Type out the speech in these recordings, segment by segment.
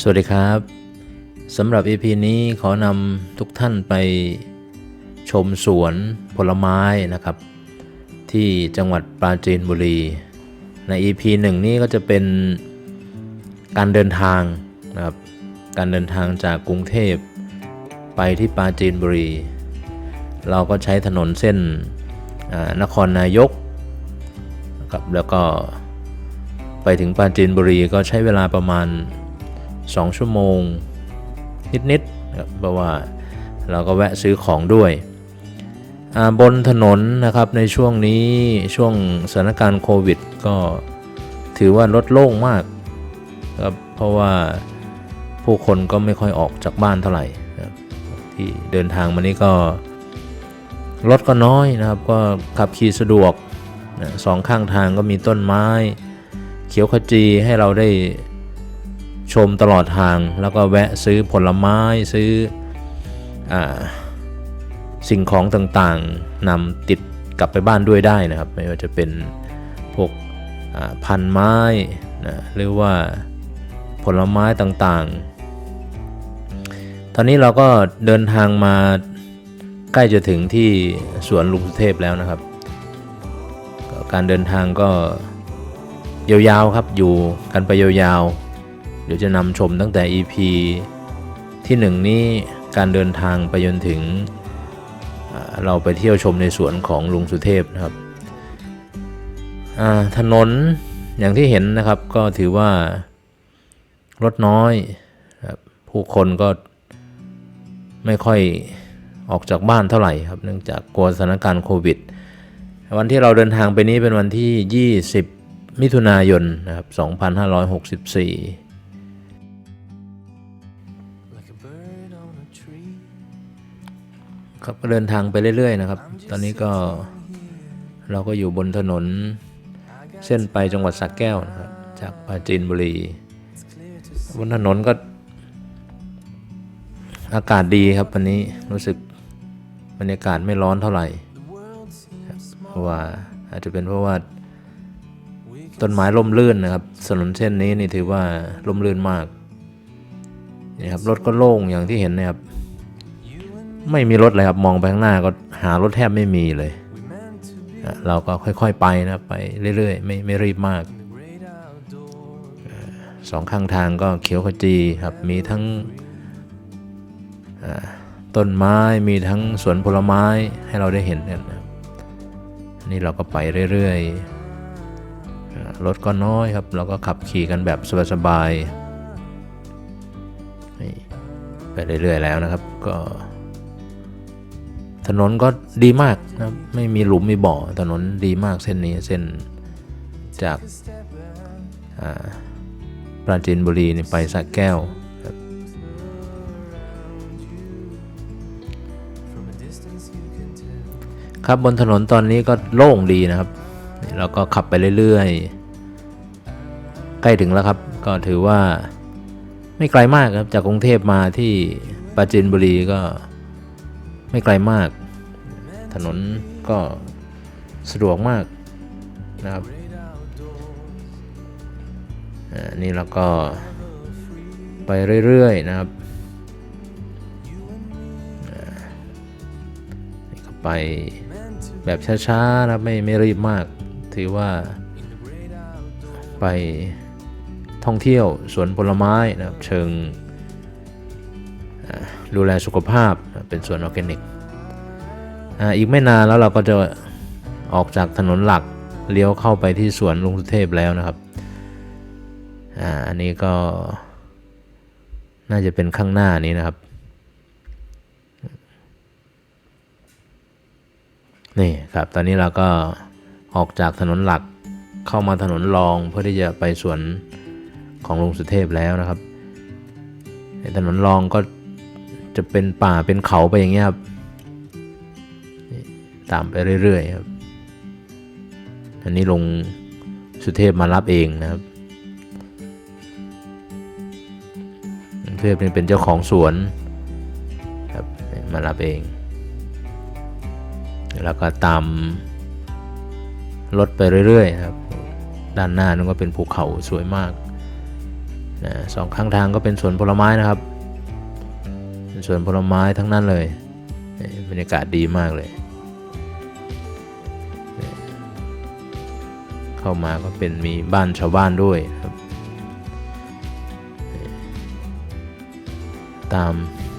สวัสดีครับสำหรับ EP นี้ขอนำทุกท่านไปชมสวนผลไม้นะครับ ที่จังหวัดปราจีนบุรี ใน EP หนึ่งนี้ก็จะเป็นการเดินทางนะครับการเดินทางจากกรุงเทพไปที่ปราจีนบุรี เราก็ใช้ถนนเส้นนครนายกนะครับแล้วก็ไปถึงปราจีนบุรีก็ใช้เวลาประมาณ 2 ชั่วโมง นิดๆครับเพราะว่าเราก็แวะซื้อของด้วย บนถนนนะครับในช่วงนี้ช่วงสถานการณ์โควิด ก็ถือว่าลดโล่งมากครับเพราะว่าผู้คนก็ไม่ค่อยออกจากบ้านเท่าไหร่ที่เดินทางมานี้ก็รถก็น้อยนะครับ ก็ขับขี่สะดวกสองข้างทางก็มีต้นไม้ เขียวขจีให้เราได้ ชมตลอดทาง แล้วก็แวะซื้อผลไม้ซื้ออสิ่งของต่างๆนำติดกลับไปบ้านด้วยได้นะครับ ไม่ว่าจะเป็นพวกพันไม้นะหรือว่าผลไม้ต่างๆ ตอนนี้เราก็เดินทางมาใกล้จะถึงที่สวนลุงสุเทพแล้วนะครับ การเดินทางก็ยาวๆครับอยู่กันไปยาวๆ เดี๋ยวจะนำชมตั้งแต่ EP ที่ 1 นี้การเดินทางไปจนถึงเราไปเที่ยวชมในสวนของลุงสุเทพนะครับถนนอย่างที่เห็นนะครับก็ถือว่ารถน้อยครับผู้คนก็ไม่ค่อยออกจากบ้านเท่าไหร่ครับ เนื่องจากกลัวสถานการณ์โควิด วันที่เราเดินทางไปนี้เป็นวันที่ 20 มิถุนายนนะครับ 2564 ครับก็เดินทางไปเรื่อยๆนะครับ ตอนนี้ก็เราก็อยู่บนถนน เส้นไปจังหวัดสระแก้วนะครับ จากปราจีนบุรี บนถนนก็ อากาศดีครับวันนี้รู้สึกบรรยากาศไม่ร้อนเท่าไหร่เพราะว่าอาจจะเป็นเพราะว่าต้นไม้ร่มรื่นนะครับถนนเส้นนี้นี่ถือว่าร่มรื่นมากนี่ครับรถก็โล่งอย่างที่เห็นนะครับ ไม่มีรถเลยครับ มองไปข้างหน้าก็หารถแทบไม่มีเลย เราก็ค่อยๆไปนะครับไปเรื่อยๆ ไม่ไม่รีบมาก สองข้างทางก็เขียวขจีครับ มีทั้งต้นไม้มีทั้งสวนผลไม้ให้เราได้เห็นกันนะครับอันนี่เราก็ไปเรื่อยๆ รถก็น้อยครับ เราก็ขับขี่กันแบบสบายๆไปเรื่อยๆแล้วนะครับ ก็ ถนนก็ดีมากนะครับไม่มีหลุมมีบ่อถนนดีมากเส้นนี้เส้นจากาปราจีนบุรีนี่ไปสระแก้ว ครับบนถนนตอนนี้ก็โล่งดีนะครับเราก็ขับไปเรื่อยๆ ใกล้ถึงแล้วครับ ก็ถือว่าไม่ไกลมากครับ จากกรุงเทพมาที่ปราจีนบุรีก็ ไม่ไกลมาก ถนนก็สะดวกมากนะครับอ่านี่เราก็ไปเรื่อยๆนะครับอ่าไปแบบช้าๆนะครับไม่ไม่รีบมาก ถือว่าไปท่องเที่ยวสวนผลไม้นะครับเชิง ดูแลสุขภาพเป็นสวนออร์แกนิกอีกไม่นานแล้วเราก็จะออกจากถนนหลักเลี้ยวเข้าไปที่สวนลุงสุเทพแล้วนะครับอันนี้ก็น่าจะเป็นข้างหน้านี้นะครับ นี่ครับตอนนี้เราก็ออกจากถนนหลักเข้ามาถนนรองเพื่อที่จะไปสวนของลุงสุเทพแล้วนะครับในถนนรองก็ จะเป็นป่าเป็นเขาไปอย่างเงี้ยครับนี่ตามไปเรื่อยๆครับ อันนี้ลงสุเทพมารับเองนะครับสุเทพนี่เป็นเจ้าของสวนครับมารับเอง แล้วก็ตามรถไปเรื่อยๆครับ ด้านหน้านั่นก็เป็นภูเขาสวยมากนะสองข้างทางก็เป็นสวนผลไม้นะครับ สวนผลไม้ทั้งนั้นเลยบรรยากาศดีมากเลย เข้ามาก็เป็นมีบ้านชาวบ้านด้วยครับ ตาม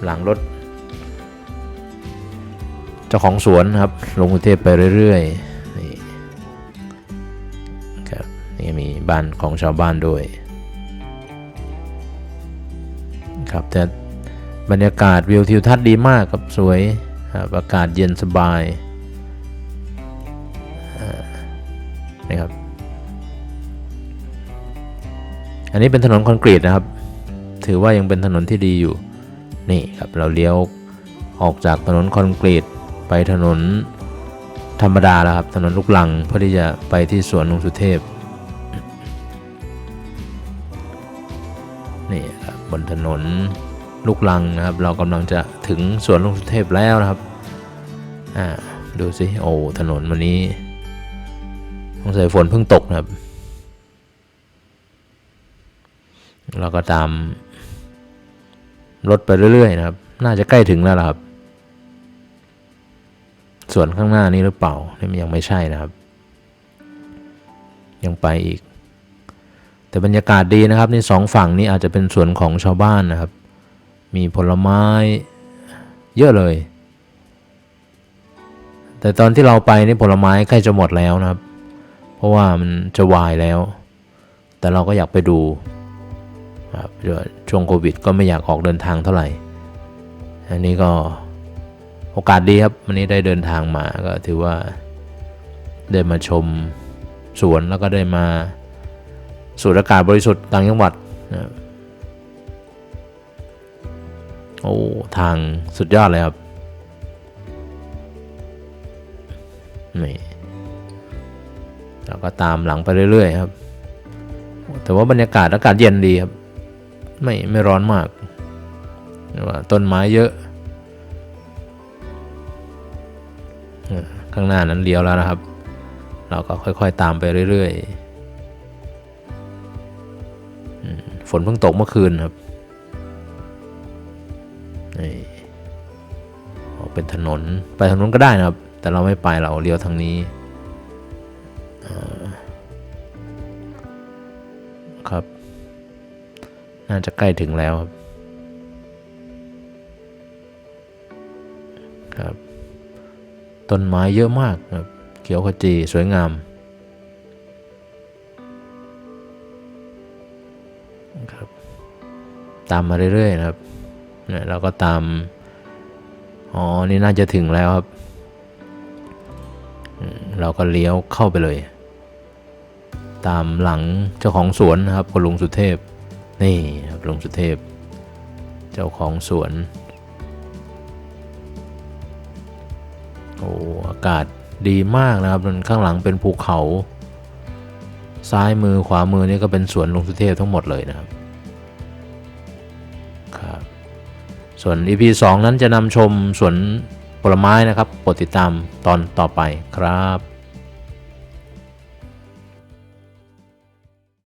หลังรถ เจ้าของสวนครับ ลงกรุงเทพไปเรื่อยๆ นี่ครับนี่มีบ้านของชาวบ้านด้วย ครับแต่ บรรยากาศวิวทิวทัศน์ดีมากครับสวยอากาศเย็นสบายนี่ครับ อันนี้เป็นถนนคอนกรีตนะครับ ถือว่ายังเป็นถนนที่ดีอยู่ นี่ครับเราเลี้ยวออกจากถนนคอนกรีตไปถนนธรรมดาแล้วครับ ถนนลูกลังเพื่อที่จะไปที่สวนลุงสุเทพ นี่ครับบนถนน ลูกลังนะครับ เรากำลังจะถึงสวนลุงสุเทพแล้วนะครับ อ่า ดูสิโอ้ถนนวันนี้สงสัยฝนเพิ่งตกนะครับ เราก็ตามรถไปเรื่อยๆนะครับ น่าจะใกล้ถึงแล้วล่ะครับส่วนข้างหน้านี้หรือเปล่านี่มันยังไม่ใช่นะครับ ยังไปอีก แต่บรรยากาศดีนะครับในสองฝั่งนี้อาจจะเป็นสวนของชาวบ้านนะครับ มีผลไม้ เยอะเลย แต่ตอนที่เราไปนี่ผลไม้ใกล้จะหมดแล้วนะครับ เพราะว่ามันจะวายแล้ว แต่เราก็อยากไปดูครับช่วงโควิด ก็ไม่อยากออกเดินทางเท่าไหร่ อันนี้ก็โอกาสดีครับวันนี้ได้เดินทางมาก็ถือว่าได้มาชมสวนแล้วก็ได้มาสูดอากาศบริสุทธิ์ต่างจังหวัดนะ อ้ทางสุดยอดเลยครับนี่เราก็ตามหลังไปเรื่อยๆครับ แต่ว่าบรรยากาศอากาศเย็นดีครับ ไม่ไม่ร้อนมากต่ว่าต้นไม้เยอะข้างหน้านั้นเลี้ยวแล้วนะครับ เราก็ค่อยๆตามไปเรื่อยๆฝนเพิ่งตกเมื่อคืนครับ เป็นถนน ไปทางนู้นก็ได้นะครับ แต่เราไม่ไปเราเลี้ยวทางนี้ครับ น่าจะใกล้ถึงแล้วครับครับ ต้นไม้เยอะมากครับ เขียวขจีสวยงาม ครับ ตามมาเรื่อยๆนะครับเนี่ยเราก็ตาม อ๋อ นี่น่าจะถึงแล้วครับ เราก็เลี้ยวเข้าไปเลย ตามหลังเจ้าของสวนนะครับคุณลุงสุเทพ นี่ครับลุงสุเทพ เจ้าของสวน โอ้อากาศดีมากนะครับนข้างหลังเป็นภูเขา ซ้ายมือขวามือนี่ก็เป็นสวนลุงสุเทพทั้งหมดเลยนะครับ ส่วน EP 2 นั้นจะนำชมสวนผลไม้นะครับโปรดติดตามตอนต่อไปครับ